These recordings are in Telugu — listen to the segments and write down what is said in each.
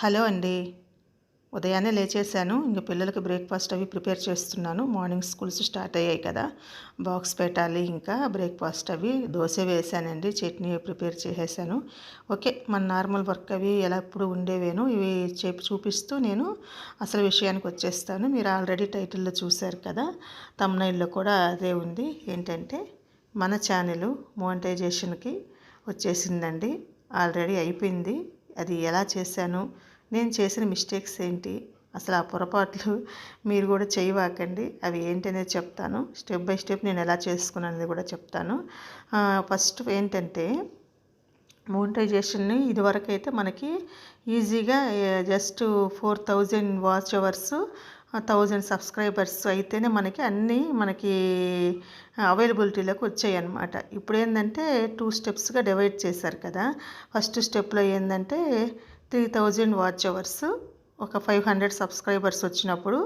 హలో అండి. ఉదయాన్నే లేచేసాను ఇంక పిల్లలకి బ్రేక్ఫాస్ట్ అవి ప్రిపేర్ చేస్తున్నాను. మార్నింగ్ స్కూల్స్ స్టార్ట్ అయ్యాయి కదా. బాక్స్ పెట్టాలి ఇంకా. బ్రేక్ఫాస్ట్ అవి దోశ వేసానండి. చట్నీ ప్రిపేర్ చేసేసాను. ఓకే మన నార్మల్ వర్క్ అవి ఎలా ఎప్పుడు ఉండేవేను ఇవి చెప్పి చూపిస్తూ నేను అసలు విషయానికి వచ్చేస్తాను. మీరు ఆల్రెడీ టైటిల్లో చూశారు కదా. తమ్నైల్లో కూడా అదే ఉంది. ఏంటంటే మన ఛానల్ మోనిటైజేషన్కి వచ్చేసిందండి. ఆల్రెడీ అయిపోయింది. అది ఎలా చేశాను? నేను చేసిన మిస్టేక్స్ ఏంటి? అసలు ఆ పొరపాట్లు మీరు కూడా చేయవాకండి. అవి ఏంటనేది చెప్తాను. స్టెప్ బై స్టెప్ నేను ఎలా చేసుకున్నానది కూడా చెప్తాను. ఫస్ట్ ఏంటంటే మోనిటైజేషన్ని ఇదివరకు అయితే మనకి ఈజీగా just four thousand watch hours thousand subscribers అయితేనే మనకి అన్నీ మనకి అవైలబిలిటీలోకి వచ్చాయి అనమాట ఇప్పుడు ఏంటంటే టూ స్టెప్స్గా డివైడ్ చేశారు కదా. ఫస్ట్ స్టెప్లో ఏంటంటే త్రీ థౌజండ్ వాచ్ అవర్స్ ఒక ఫైవ్ హండ్రెడ్ సబ్స్క్రైబర్స్ వచ్చినప్పుడు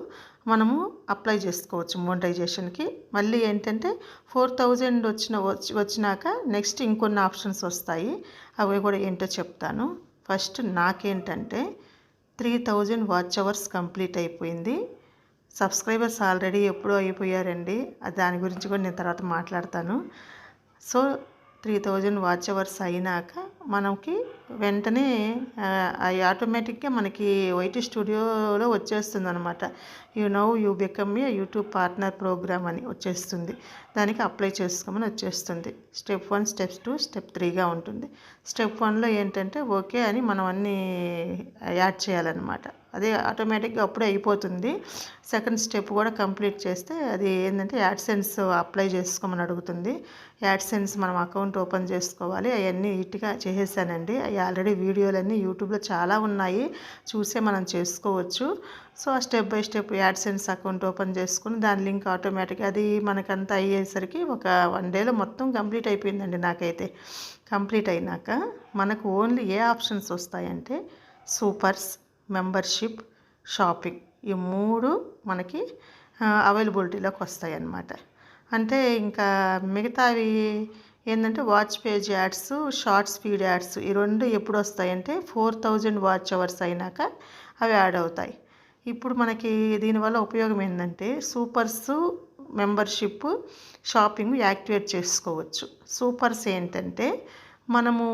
మనము అప్లై చేసుకోవచ్చు మోనిటైజేషన్కి. మళ్ళీ ఏంటంటే ఫోర్ థౌజండ్ వచ్చిన వచ్చినాక నెక్స్ట్ ఇంకొన్ని ఆప్షన్స్ వస్తాయి. అవి కూడా ఏంటో చెప్తాను. ఫస్ట్ నాకేంటంటే three thousand watch hours complete అయిపోయింది. సబ్స్క్రైబర్స్ ఆల్రెడీ ఎప్పుడో అయిపోయారండి. దాని గురించి కూడా నేను తర్వాత మాట్లాడతాను. So three thousand watch hours అయినాక మనకి వెంటనే అవి ఆటోమేటిక్గా మనకి వైటీ స్టూడియోలో వచ్చేస్తుంది అనమాట you now you become a YouTube partner program అని వచ్చేస్తుంది. దానికి అప్లై చేసుకోమని వచ్చేస్తుంది. Step one step two step త్రీగా ఉంటుంది. స్టెప్ వన్లో ఏంటంటే ఓకే అని మనం అన్నీ యాడ్ చేయాలన్నమాట. అదే ఆటోమేటిక్గా అప్పుడే అయిపోతుంది. సెకండ్ స్టెప్ కూడా కంప్లీట్ చేస్తే అది ఏంటంటే యాడ్సెన్స్ అప్లై చేసుకోమని అడుగుతుంది. యాడ్సెన్స్ మనం అకౌంట్ ఓపెన్ చేసుకోవాలి. అవన్నీ నీట్గా చేసేసానండి. అవి ఆల్రెడీ వీడియోలన్నీ యూట్యూబ్లో చాలా ఉన్నాయి. చూసే మనం చేసుకోవచ్చు. సో ఆ step by step AdSense account open చేసుకుని దాని లింక్ ఆటోమేటిక్గా అది మనకంతా అయ్యేసరికి ఒక వన్ డేలో మొత్తం కంప్లీట్ అయిపోయిందండి నాకైతే. కంప్లీట్ అయినాక మనకు ఓన్లీ ఏ ఆప్షన్స్ వస్తాయంటే సూపర్స్ మెంబర్షిప్ షాపింగ్ ఈ మూడు మనకి అవైలబిలిటీలోకి వస్తాయి అన్నమాట అంటే ఇంకా మిగతావి ఏంటంటే watch page ads shorts feed ads ఈ రెండు ఎప్పుడు వస్తాయంటే ఫోర్ థౌజండ్ వాచ్ అవర్స్ అయినాక అవి యాడ్ అవుతాయి. ఇప్పుడు మనకి దీనివల్ల ఉపయోగం ఏంటంటే సూపర్స్ మెంబర్షిప్ షాపింగ్ యాక్టివేట్ చేసుకోవచ్చు. సూపర్స్ ఏంటంటే మనము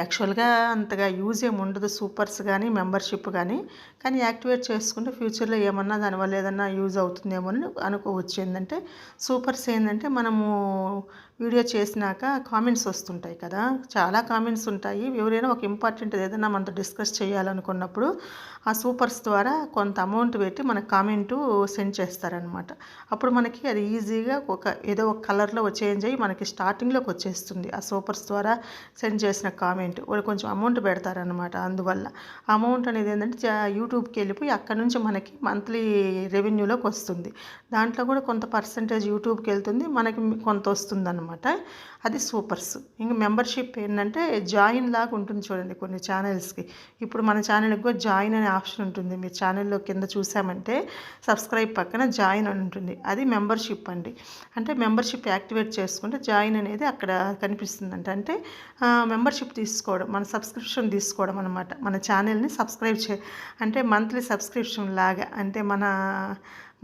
యాక్చువల్గా అంతగా యూజ్ ఏమి ఉండదు సూపర్స్ కానీ మెంబర్షిప్ కానీ కానీ యాక్టివేట్ చేసుకుంటే ఫ్యూచర్లో ఏమన్నా దానివల్ల ఏదన్నా యూజ్ అవుతుందేమో అని అనుకోవచ్చు. ఏంటంటే సూపర్స్ ఏంటంటే మనము వీడియో చేసినాక కామెంట్స్ వస్తుంటాయి కదా. చాలా కామెంట్స్ ఉంటాయి. ఎవరైనా ఒక ఇంపార్టెంట్ ఏదైనా మనతో డిస్కస్ చేయాలనుకున్నప్పుడు ఆ సూపర్స్ ద్వారా కొంత అమౌంట్ పెట్టి మనకు కామెంటు సెండ్ చేస్తారనమాట అప్పుడు మనకి అది ఈజీగా ఒక ఏదో ఒక కలర్లో చేంజ్ అయ్యి మనకి స్టార్టింగ్లోకి వచ్చేస్తుంది. ఆ సూపర్స్ ద్వారా సెండ్ చేసిన కామెంట్ వాళ్ళు కొంచెం అమౌంట్ పెడతారనమాట అందువల్ల అమౌంట్ అనేది ఏంటంటే యూట్యూబ్కి వెళ్ళిపోయి అక్కడ నుంచి మనకి మంత్లీ రెవెన్యూలోకి వస్తుంది. దాంట్లో కూడా కొంత పర్సంటేజ్ యూట్యూబ్కి వెళ్తుంది. మనకి కొంత వస్తుంది అనమాట అది సూపర్స్. ఇంకా మెంబర్షిప్ ఏంటంటే జాయిన్ లాగా ఉంటుంది చూడండి కొన్ని ఛానల్స్కి. ఇప్పుడు మన ఛానల్కి కూడా జాయిన్ అనే ఆప్షన్ ఉంటుంది. మీ ఛానల్లో కింద చూసామంటే సబ్స్క్రైబ్ పక్కన జాయిన్ అని ఉంటుంది. అది మెంబర్షిప్ అండి. అంటే మెంబర్షిప్ యాక్టివేట్ చేసుకుంటే జాయిన్ అనేది అక్కడ కనిపిస్తుందంట. అంటే మెంబర్షిప్ తీసుకోవడం మన సబ్స్క్రిప్షన్ తీసుకోవడం అనమాట మన ఛానల్ని సబ్స్క్రైబ్ చే అంటే మంత్లీ సబ్స్క్రిప్షన్ లాగా. అంటే మన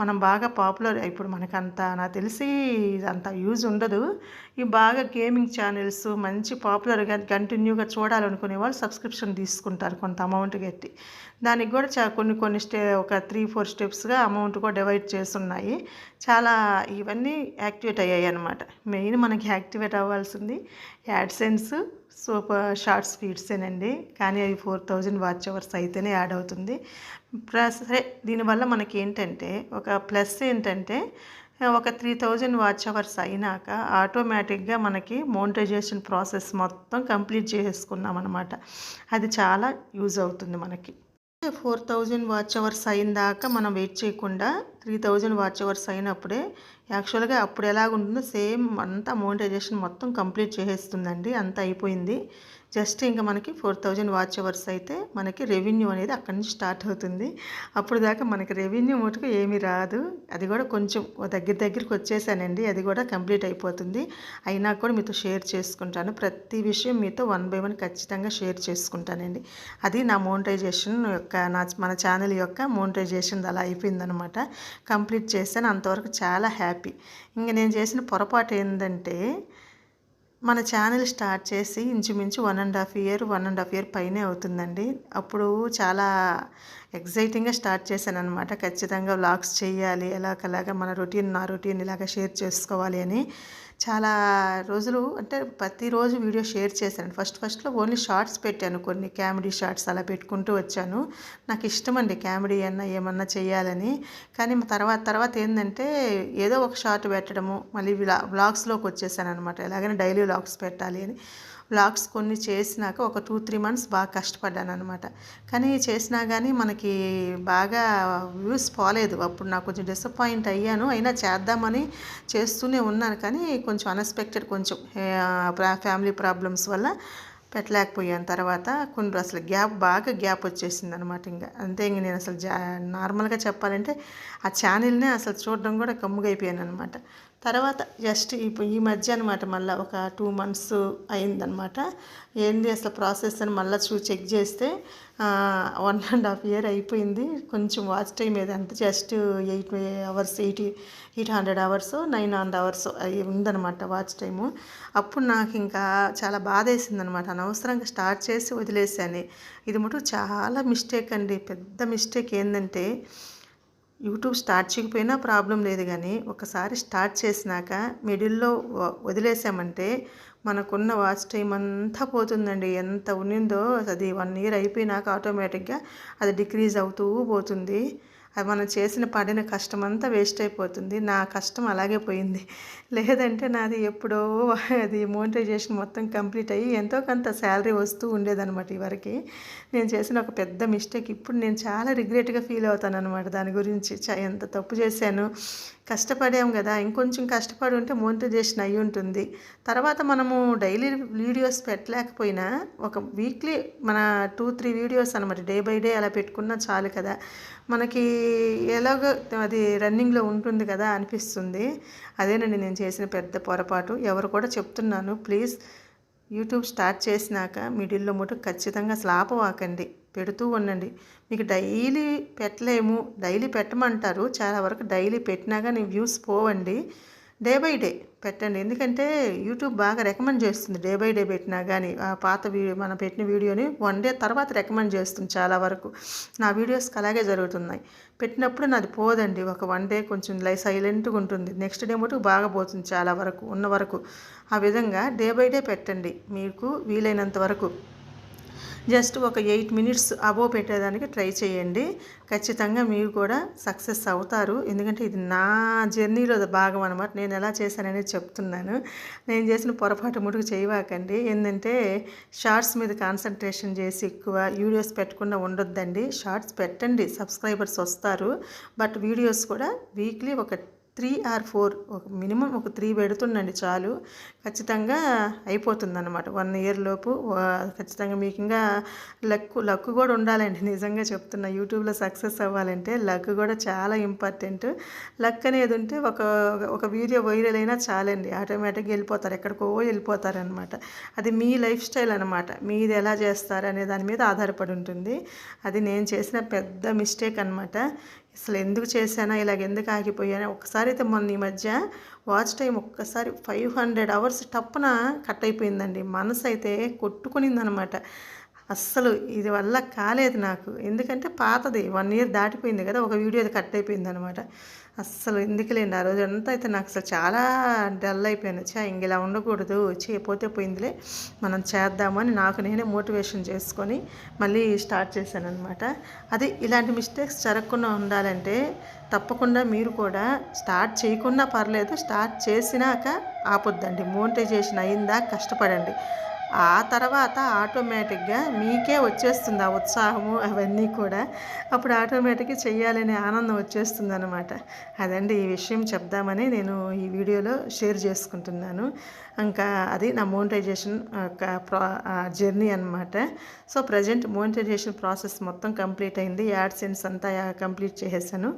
మనం బాగా పాపులర్ ఇప్పుడు మనకంత నాకు తెలిసి అంత యూజ్ ఉండదు. ఈ బాగా గేమింగ్ ఛానల్స్ మంచి పాపులర్గా కంటిన్యూగా చూడాలనుకునే వాళ్ళు సబ్స్క్రిప్షన్ తీసుకుంటారు కొంత అమౌంట్ కట్టి. దానికి కూడా చా కొన్ని కొన్ని స్టే ఒక త్రీ ఫోర్ స్టెప్స్గా అమౌంట్ కూడా డివైడ్ చేస్తున్నాయి. చాలా ఇవన్నీ యాక్టివేట్ అయ్యాయి అనమాట మెయిన్ మనకి యాక్టివేట్ అవ్వాల్సింది యాడ్సెన్స్ సూపర్ షార్ట్ స్పీడ్సేనండి. కానీ అవి ఫోర్ థౌజండ్ వాచ్ అవర్స్ అయితేనే యాడ్ అవుతుంది. ప్లస్ సరే దీనివల్ల మనకి ఏంటంటే ఒక ప్లస్ ఏంటంటే ఒక త్రీ థౌజండ్ వాచ్ అవర్స్ అయినాక ఆటోమేటిక్గా మనకి మోనిటైజేషన్ ప్రాసెస్ మొత్తం కంప్లీట్ చేసుకున్నాం అనమాట అది చాలా యూజ్ అవుతుంది మనకి. ఫోర్ థౌజండ్ వాచ్ అవర్స్ అయిన దాకా మనం వెయిట్ చేయకుండా త్రీ థౌజండ్ వాచ్ అవర్స్ అయినప్పుడే యాక్చువల్గా అప్పుడు ఎలాగుంటుందో సేమ్ అంతా మోనిటైజేషన్ మొత్తం కంప్లీట్ చేసేస్తుందండి అంతా అయిపోయింది. జస్ట్ ఇంకా మనకి ఫోర్ థౌజండ్ వాచ్ అవర్స్ అయితే మనకి రెవెన్యూ అనేది అక్కడి నుంచి స్టార్ట్ అవుతుంది. అప్పుడు దాకా మనకి రెవెన్యూ మటుకు ఏమీ రాదు. అది కూడా కొంచెం దగ్గర దగ్గరికి వచ్చేసానండి అది కూడా కంప్లీట్ అయిపోతుంది. అయినా కూడా మీతో షేర్ చేసుకుంటాను. ప్రతి విషయం మీతో వన్ బై వన్ ఖచ్చితంగా షేర్ చేసుకుంటానండి. అది నా మోనిటైజేషన్ యొక్క నా మన ఛానల్ యొక్క మోనిటైజేషన్ అలా అయిపోయిందనమాట. కంప్లీట్ చేశాను. అంతవరకు చాలా హ్యాపీ ఇంకా నేను చేసిన పొరపాటు ఏంటంటే మన ఛానల్ స్టార్ట్ చేసి ఇంచుమించు one and half year one and half year పైనే అవుతుందండి. అప్పుడు చాలా ఎగ్జైటింగ్గా స్టార్ట్ చేశాను అనమాట ఖచ్చితంగా వ్లాగ్స్ చేయాలి ఎలాగలాగా మన రొటీన్ నా రొటీన్ ఇలాగ షేర్ చేసుకోవాలి అని. చాలా రోజులు అంటే ప్రతిరోజు వీడియో షేర్ చేశాను. ఫస్ట్ ఫస్ట్లో ఓన్లీ షార్ట్స్ పెట్టాను. కొన్ని కామెడీ షార్ట్స్ అలా పెట్టుకుంటూ వచ్చాను. నాకు ఇష్టం అండి కామెడీ అన్న ఏమన్నా చేయాలని. కానీ తర్వాత తర్వాత ఏంటంటే ఏదో ఒక షార్ట్ పెట్టడము మళ్ళీ వ్లాగ్స్లోకి వచ్చేసాను అనమాట ఎలాగైనా డైలీ వ్లాగ్స్ పెట్టాలి అని. వ్లాగ్స్ కొన్ని చేసినాక ఒక టూ త్రీ మంత్స్ బాగా కష్టపడ్డాను అనమాట కానీ చేసినా కానీ మనకి బాగా వ్యూస్ పోలేదు. అప్పుడు నాకు కొంచెం డిసప్పాయింట్ అయ్యాను. అయినా చేద్దామని చేస్తూనే ఉన్నాను. కానీ కొంచెం అన్ఎక్స్పెక్టెడ్ కొంచెం ఫ్యామిలీ ప్రాబ్లమ్స్ వల్ల పెట్టలేకపోయాను. తర్వాత కొన్ని అసలు గ్యాప్ బాగా గ్యాప్ వచ్చేసింది అనమాట ఇంకా. అంతే ఇంక నేను అసలు జా నార్మల్గా చెప్పాలంటే ఆ ఛానల్నే అసలు చూడడం కూడా కమ్ముగైపోయాను అనమాట తర్వాత జస్ట్ ఇప్పుడు ఈ మధ్య అనమాట మళ్ళీ ఒక టూ మంత్స్ అయిందనమాట ఏంది అసలు ప్రాసెస్ అని మళ్ళీ చూ చెక్ చేస్తే వన్ అండ్ హాఫ్ ఇయర్ అయిపోయింది. కొంచెం వాచ్ టైం ఏదంటే just eight hours eighty eight hundred hours nine hundred hours అవి ఉందనమాట వాచ్ టైము. అప్పుడు నాకు ఇంకా చాలా బాధ వేసింది అనమాట అనవసరంగా స్టార్ట్ చేసి వదిలేసాను ఇది మటు చాలా మిస్టేక్ అండి. పెద్ద మిస్టేక్ ఏంటంటే యూట్యూబ్ స్టార్ట్ చేయకపోయినా ప్రాబ్లం లేదు కానీ ఒకసారి స్టార్ట్ చేసినాక మిడిల్లో వదిలేసామంటే మనకున్న వాచ్ టైం అంతా పోతుందండి. ఎంత ఉన్నిందో అది వన్ ఇయర్ అయిపోయినాక ఆటోమేటిక్గా అది డిక్రీజ్ అవుతూ పోతుంది. అది మనం చేసిన పడిన కష్టం అంతా వేస్ట్ అయిపోతుంది. నా కష్టం అలాగే పోయింది. లేదంటే నాది ఎప్పుడో అది మోనిటైజేషన్ మొత్తం కంప్లీట్ అయ్యి ఎంతో కొంత శాలరీ వస్తూ ఉండేదన్నమాట ఇవరికి. నేను చేసిన ఒక పెద్ద మిస్టేక్. ఇప్పుడు నేను చాలా రిగ్రెట్గా ఫీల్ అవుతాను అనమాట దాని గురించి. ఎంత తప్పు చేశాను. కష్టపడాం కదా ఇంకొంచెం కష్టపడి ఉంటే మోనిటైజేషన్ అయి ఉంటుంది తర్వాత మనము డైలీ వీడియోస్ పెట్టలేకపోయినా ఒక వీక్లీ మన టూ త్రీ వీడియోస్ అనమాట డే బై డే అలా పెట్టుకున్నా చాలు కదా. మనకి ఎలాగో అది రన్నింగ్లో ఉంటుంది కదా అనిపిస్తుంది. అదేనండి నేను చేసిన పెద్ద పొరపాటు. ఎవరు కూడా చెప్తున్నాను ప్లీజ్ యూట్యూబ్ స్టార్ట్ చేసినాక మిడిల్లో ముట్టు ఖచ్చితంగా అసలు వాకండి పెడుతూ ఉండండి. మీకు డైలీ పెట్టలేము. డైలీ పెట్టమంటారు. చాలా వరకు డైలీ పెట్టినా కానీ వ్యూస్ పోవండి. డే బై డే పెట్టండి. ఎందుకంటే యూట్యూబ్ బాగా రికమెండ్ చేస్తుంది. డే బై డే పెట్టినా కానీ ఆ పాత వీడియో మనం పెట్టిన వీడియోని వన్ డే తర్వాత రికమెండ్ చేస్తుంది చాలా వరకు. నా వీడియోస్కి అలాగే జరుగుతున్నాయి. పెట్టినప్పుడు నాది పోదండి. ఒక వన్ డే కొంచెం లై సైలెంట్గా ఉంటుంది. నెక్స్ట్ డే మటుకు బాగా పోతుంది చాలా వరకు ఉన్న వరకు. ఆ విధంగా డే బై డే పెట్టండి. మీకు వీలైనంత వరకు. జస్ట్ ఒక ఎయిట్ మినిట్స్ అబో పెట్టేదానికి ట్రై చేయండి. ఖచ్చితంగా మీరు కూడా సక్సెస్ అవుతారు. ఎందుకంటే ఇది నా జర్నీలో భాగం అనమాట నేను ఎలా చేశాననేది చెప్తున్నాను. నేను చేసిన పొరపాటు ముటుకు చేయవాకండి. ఏంటంటే షార్ట్స్ మీద కాన్సన్ట్రేషన్ చేసి ఎక్కువ వీడియోస్ పెట్టకుండా ఉండొద్దండి. షార్ట్స్ పెట్టండి. సబ్స్క్రైబర్స్ వస్తారు. బట్ వీడియోస్ కూడా వీక్లీ ఒక త్రీ ఆర్ ఫోర్ ఒక మినిమం ఒక త్రీ పెడుతుండండి చాలు. ఖచ్చితంగా అయిపోతుంది అనమాట వన్ ఇయర్ లోపు ఖచ్చితంగా మీకు ఇంకా లక్ లక్ కూడా ఉండాలండి. నిజంగా చెప్తున్నా యూట్యూబ్లో సక్సెస్ అవ్వాలంటే లక్ కూడా చాలా ఇంపార్టెంట్. లక్ అనేది ఉంటే ఒక ఒక వీడియో వైరల్ అయినా చాలండి. ఆటోమేటిక్గా వెళ్ళిపోతారు ఎక్కడికో వెళ్ళిపోతారనమాట అది మీ లైఫ్ స్టైల్ అనమాట మీది ఎలా చేస్తారు అనే దాని మీద ఆధారపడి ఉంటుంది. అది నేను చేసిన పెద్ద మిస్టేక్ అనమాట అసలు ఎందుకు చేశానా ఇలాగ ఎందుకు ఆగిపోయానో? ఒకసారి అయితే మొన్న ఈ మధ్య వాచ్ టైం ఒక్కసారి ఫైవ్ హండ్రెడ్ అవర్స్ టప్పున కట్ అయిపోయిందండి. మనసు అయితే కొట్టుకునిందనమాట. అస్సలు ఇది వల్ల కాలేదు నాకు. ఎందుకంటే పాతది వన్ ఇయర్ దాటిపోయింది కదా ఒక వీడియో అది కట్ అయిపోయింది అనమాట అస్సలు ఎందుకులేండి? ఆ రోజు అంతా అయితే నాకు అసలు చాలా డల్ అయిపోయాను. చా ఇంక ఇలా ఉండకూడదు. చేయపోతే పోయిందిలే. మనం చేద్దామని నాకు నేనే మోటివేషన్ చేసుకొని మళ్ళీ స్టార్ట్ చేశాను అనమాట అది ఇలాంటి మిస్టేక్స్ జరగకుండా ఉండాలంటే తప్పకుండా మీరు కూడా స్టార్ట్ చేయకుండా పర్లేదు స్టార్ట్ చేసినాక ఆపొద్దండి. మోటివేషన్ అయిందా కష్టపడండి. ఆ తర్వాత ఆటోమేటిక్గా మీకే వచ్చేస్తుంది ఆ ఉత్సాహము అవన్నీ కూడా. అప్పుడు ఆటోమేటిక్గా చేయాలనే ఆనందం వచ్చేస్తుంది అనమాట అదండి ఈ విషయం చెప్దామని నేను ఈ వీడియోలో షేర్ చేసుకుంటున్నాను. ఇంకా అది నా మోనిటైజేషన్ జర్నీ అనమాట సో ప్రజెంట్ మోనిటైజేషన్ ప్రాసెస్ మొత్తం కంప్లీట్ అయింది. యాడ్సెన్స్ అంతా కంప్లీట్ చేసేసాను.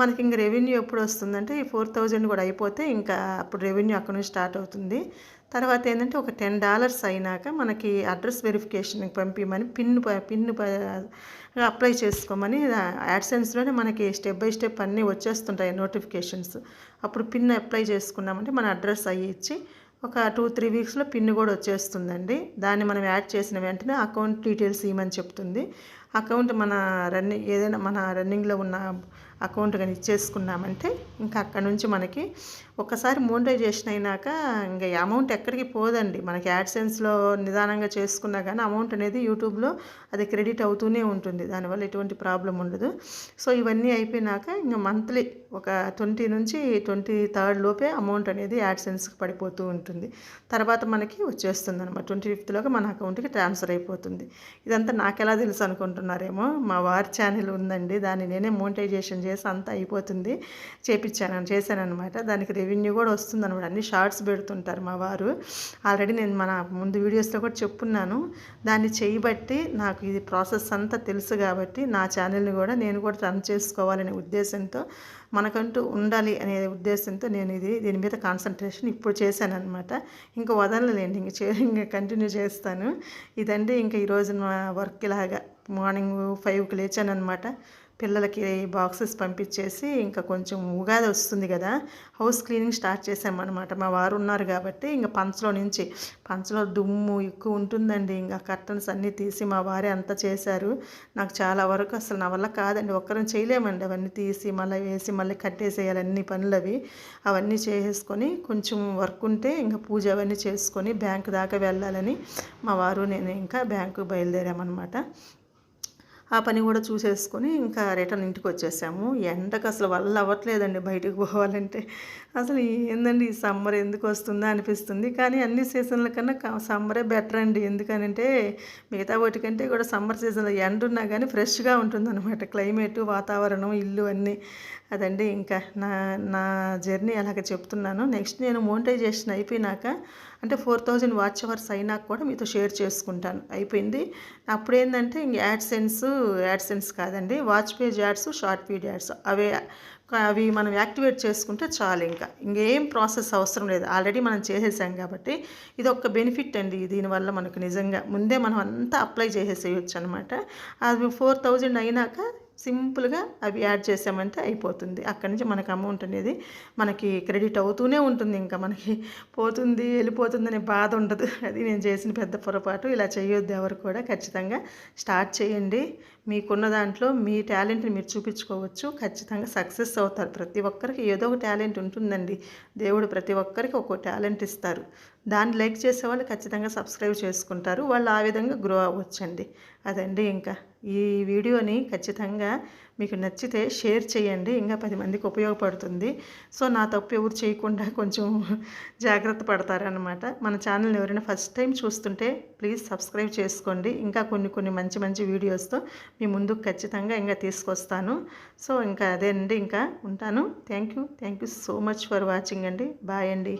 మనకి ఇంక రెవెన్యూ ఎప్పుడు వస్తుందంటే ఈ ఫోర్ థౌజండ్ కూడా అయిపోతే ఇంకా అప్పుడు రెవెన్యూ అక్కడ నుంచి స్టార్ట్ అవుతుంది. తర్వాత ఏంటంటే ఒక టెన్ డాలర్స్ అయినాక మనకి అడ్రస్ వెరిఫికేషన్ పంపించమని పిన్ పిన్ అప్లై చేసుకోమని యాడ్సెన్స్లోనే మనకి స్టెప్ బై స్టెప్ అన్నీ వచ్చేస్తుంటాయి నోటిఫికేషన్స్. అప్పుడు పిన్ అప్లై చేసుకున్నామంటే మన అడ్రస్ అయ్యి ఇచ్చి ఒక టూ త్రీ వీక్స్లో పిన్ కూడా వచ్చేస్తుందండి. దాన్ని మనం యాడ్ చేసిన వెంటనే అకౌంట్ డీటెయిల్స్ ఇవ్వమని చెప్తుంది. అకౌంట్ మన రన్నింగ్ ఏదైనా మన రన్నింగ్లో ఉన్న అకౌంట్ కానీ ఇచ్చేసుకున్నామంటే ఇంకా అక్కడ నుంచి మనకి ఒకసారి మోనిటైజేషన్ అయినాక ఇంకా అమౌంట్ ఎక్కడికి పోదండి. మనకి యాడ్సెన్స్లో నిదానంగా చేసుకున్నా కానీ అమౌంట్ అనేది యూట్యూబ్లో అది క్రెడిట్ అవుతూనే ఉంటుంది. దానివల్ల ఎటువంటి ప్రాబ్లం ఉండదు. సో ఇవన్నీ అయిపోయినాక ఇంకా మంత్లీ ఒక ట్వంటీ నుంచి ట్వంటీ థర్డ్ లోపే అమౌంట్ అనేది యాడ్సెన్స్కి పడిపోతూ ఉంటుంది. తర్వాత మనకి వచ్చేస్తుంది అనమాట ట్వంటీ ఫిఫ్త్లోకి మన అకౌంట్కి ట్రాన్స్ఫర్ అయిపోతుంది. ఇదంతా నాకు ఎలా తెలుసు అనుకుంటున్నారేమో? మా వారి ఛానల్ ఉందండి. దాన్ని నేనే మోనిటైజేషన్ చేసి అంతా అయిపోతుంది. చేపించాను చేశానమాట దానికి రెవెన్యూ కూడా వస్తుంది అనమాట అన్ని షార్ట్స్ పెడుతుంటారు మా వారు. ఆల్రెడీ నేను మన ముందు వీడియోస్లో కూడా చెప్పున్నాను. దాన్ని చేయబట్టి నాకు ఇది ప్రాసెస్ అంతా తెలుసు కాబట్టి నా ఛానల్ని కూడా నేను కూడా రన్ చేసుకోవాలనే ఉద్దేశంతో మనకంటూ ఉండాలి అనే ఉద్దేశంతో నేను ఇది దీని మీద కాన్సన్ట్రేషన్ ఇప్పుడు చేశాను అనమాట ఇంకా వదలలేండి ఇంక చే ఇంకా కంటిన్యూ చేస్తాను. ఇదండి ఇంకా ఈరోజు మా వర్క్ ఇలాగా మార్నింగ్ ఫైవ్కి లేచాను అనమాట పిల్లలకి బాక్సెస్ పంపించేసి ఇంకా కొంచెం ఉగాది వస్తుంది కదా హౌస్ క్లీనింగ్ స్టార్ట్ చేసామన్నమాట మా వారు ఉన్నారు కాబట్టి ఇంకా పంచలో నుంచి పంచలో దుమ్ము ఎక్కువ ఉంటుందండి. ఇంకా కర్టన్స్ అన్నీ తీసి మా వారే అంతా చేశారు. నాకు చాలా వరకు అసలు నా వల్ల కాదండి. ఒక్కరిని చేయలేమండి అవన్నీ తీసి మళ్ళీ వేసి మళ్ళీ కట్టేసేయాలి అన్ని పనులు అవి అవన్నీ చేసేసుకొని కొంచెం వర్క్ ఉంటే ఇంకా పూజ అవన్నీ చేసుకొని బ్యాంకు దాకా వెళ్ళాలని మా వారు నేను ఇంకా బ్యాంకు బయలుదేరామన్నమాట. ఆ పని కూడా చూసేసుకొని ఇంకా రిటర్న్ ఇంటికి వచ్చేసాము ఎండకు అసలు వల్ల అవ్వట్లేదండి బయటకు పోవాలంటే. అసలు ఏందండి ఈ సమ్మర్ ఎందుకు వస్తుందా అనిపిస్తుంది. కానీ అన్ని సీజన్ల కన్నా సమ్మరే బెటర్ అండి. ఎందుకనంటే మిగతా వాటికంటే కూడా సమ్మర్ సీజన్లో ఎండ ఉన్నా కానీ ఫ్రెష్గా ఉంటుంది అనమాట క్లైమేటు వాతావరణం ఇల్లు అన్నీ. అదండి ఇంకా నా నా జర్నీ అలాగ చెప్తున్నాను. నెక్స్ట్ నేను మోనిటైజేషన్ అయిపోయినాక అంటే ఫోర్ థౌజండ్ వాచ్ అవర్స్ అయినాక కూడా మీతో షేర్ చేసుకుంటాను. అయిపోయింది. అప్పుడు ఏంటంటే ఇంక యాడ్సెన్స్ యాడ్సెన్స్ కాదండి. Watch page ads short feed ads అవే అవి మనం యాక్టివేట్ చేసుకుంటే చాలు ఇంకా. ఇంకేం ప్రాసెస్ అవసరం లేదు. ఆల్రెడీ మనం చేసేసాం కాబట్టి ఇది ఒక బెనిఫిట్ అండి. దీనివల్ల మనకు నిజంగా ముందే మనం అంతా అప్లై చేసేసేయచ్చు అనమాట అది ఫోర్ థౌజండ్ అయినాక సింపుల్గా అవి యాడ్ చేసామంటే అయిపోతుంది. అక్కడి నుంచి మనకు అమౌంట్ అనేది మనకి క్రెడిట్ అవుతూనే ఉంటుంది. ఇంకా మనకి పోతుంది వెళ్ళిపోతుందనే బాధ ఉండదు. అది నేను చేసిన పెద్ద పొరపాటు. ఇలా చేయొద్దు ఎవరు కూడా. ఖచ్చితంగా స్టార్ట్ చేయండి. మీకున్న దాంట్లో మీ టాలెంట్ని మీరు చూపించుకోవచ్చు. ఖచ్చితంగా సక్సెస్ అవుతారు. ప్రతి ఒక్కరికి ఏదో ఒక టాలెంట్ ఉంటుందండి. దేవుడు ప్రతి ఒక్కరికి ఒక్కో టాలెంట్ ఇస్తారు. దాన్ని లైక్ చేసే వాళ్ళు ఖచ్చితంగా సబ్స్క్రైబ్ చేసుకుంటారు. వాళ్ళు ఆ విధంగా గ్రో అవ్వచ్చండి. అదండి ఇంకా. ఈ వీడియోని ఖచ్చితంగా మీకు నచ్చితే షేర్ చేయండి. ఇంకా పది మందికి ఉపయోగపడుతుంది. సో నా తప్పు ఎవరు చేయకుండా కొంచెం జాగ్రత్త పడతారనమాట మన ఛానల్ని ఎవరైనా ఫస్ట్ టైం చూస్తుంటే ప్లీజ్ సబ్స్క్రైబ్ చేసుకోండి. ఇంకా కొన్ని కొన్ని మంచి మంచి వీడియోస్తో మీ ముందుకు ఖచ్చితంగా ఇంకా తీసుకొస్తాను. సో ఇంకా అదే అండి. ఇంకా ఉంటాను. Thank you. Thank you so much for watching అండి. బాయ్ అండి.